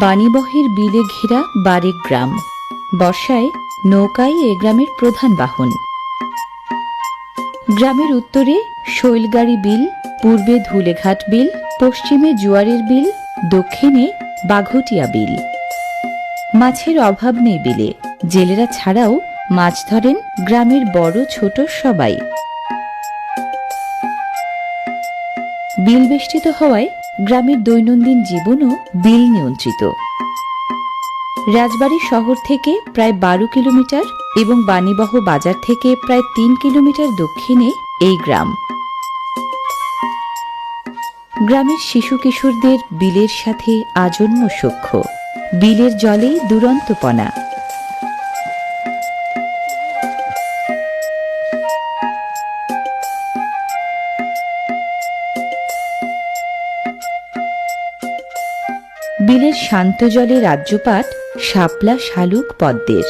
বাণীবহের বিলে ঘেরা বারেক গ্রাম। বর্ষায় নৌকাই এ গ্রামের প্রধান বাহন। গ্রামের উত্তরে শৈলগাড়ি বিল, পূর্বে ধুলেঘাট বিল, পশ্চিমে জুয়ারের বিল, দক্ষিণে বাঘটিয়া বিল। মাছের অভাব নেই বিলে। জেলেরা ছাড়াও মাছ ধরেন গ্রামের বড় ছোট সবাই। বিল বেষ্টিত হওয়ায় গ্রামের দৈনন্দিন জীবনও বিল নিয়ন্ত্রিত। রাজবাড়ী শহর থেকে প্রায় বারো কিলোমিটার এবং বাণীবহ বাজার থেকে প্রায় তিন কিলোমিটার দক্ষিণে এই গ্রাম। গ্রামের শিশু কিশোরদের বিলের সাথে আজন্ম সখ্য বিলের জলেই দুরন্তপনা। বিলের শান্ত জলে রাজ্যপাট শাপলা শালুক পদ্মের।